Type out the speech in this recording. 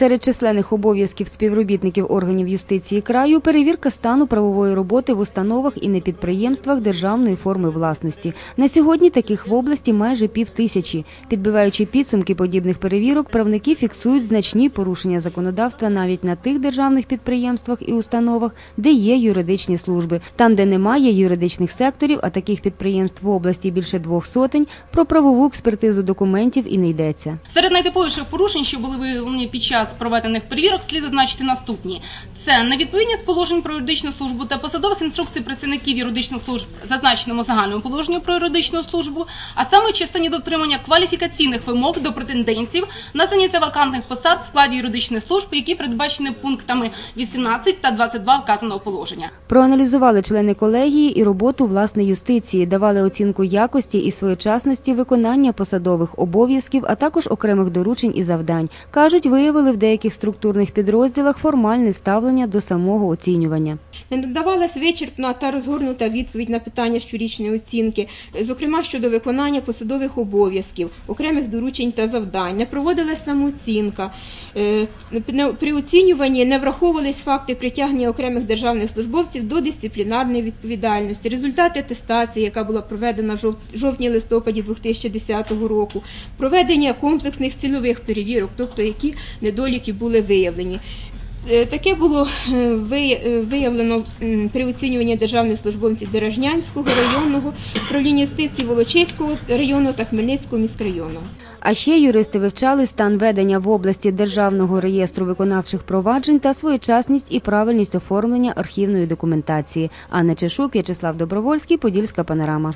Серед численних обов'язків співробітників органів юстиції краю перевірка стану правової роботи в установах і на підприємствах державної форми власності. На сьогодні таких в області майже пів тисячі. Підбиваючи підсумки подібних перевірок, правники фіксують значні порушення законодавства навіть на тих державних підприємствах і установах, де є юридичні служби. Там, де немає юридичних секторів, а таких підприємств в області більше двох сотень, про правову експертизу документів і не йдеться. Серед найтиповіших порушень, що були виявлені під час проведених перевірок, слід зазначити наступні: це невідповідність положень про юридичну службу та посадових інструкцій працівників юридичних служб, зазначеному загальному положенню про юридичну службу, а саме частині дотримання кваліфікаційних вимог до претендентів на заняття вакантних посад в складі юридичних служб, які передбачені пунктами 18 та 22 вказаного положення. Проаналізували члени колегії і роботу власне юстиції, давали оцінку якості і своєчасності виконання посадових обов'язків, а також окремих доручень і завдань. Кажуть, виявили в деяких структурних підрозділах формальне ставлення до самого оцінювання. Не надавалась вичерпна та розгорнута відповідь на питання щорічної оцінки, зокрема щодо виконання посадових обов'язків, окремих доручень та завдань. Не проводилась самооцінка. Е, При оцінюванні не враховувались факти притягнення окремих державних службовців до дисциплінарної відповідальності. Результати атестації, яка була проведена в жовтні-листопаді 2010 року, проведення комплексних цільових перевірок, тобто які недоліки були виявлені. Е, Таке було е, е, виявлено при оцінюванні державних службовців Дережнянського районного управління юстиції Волочиського району та Хмельницького міськрайону. А ще юристи вивчали стан ведення в області державного реєстру виконавчих проваджень та своєчасність і правильність оформлення архівної документації. Анна Чешук, В'ячеслав Добровольський, Подільська панорама.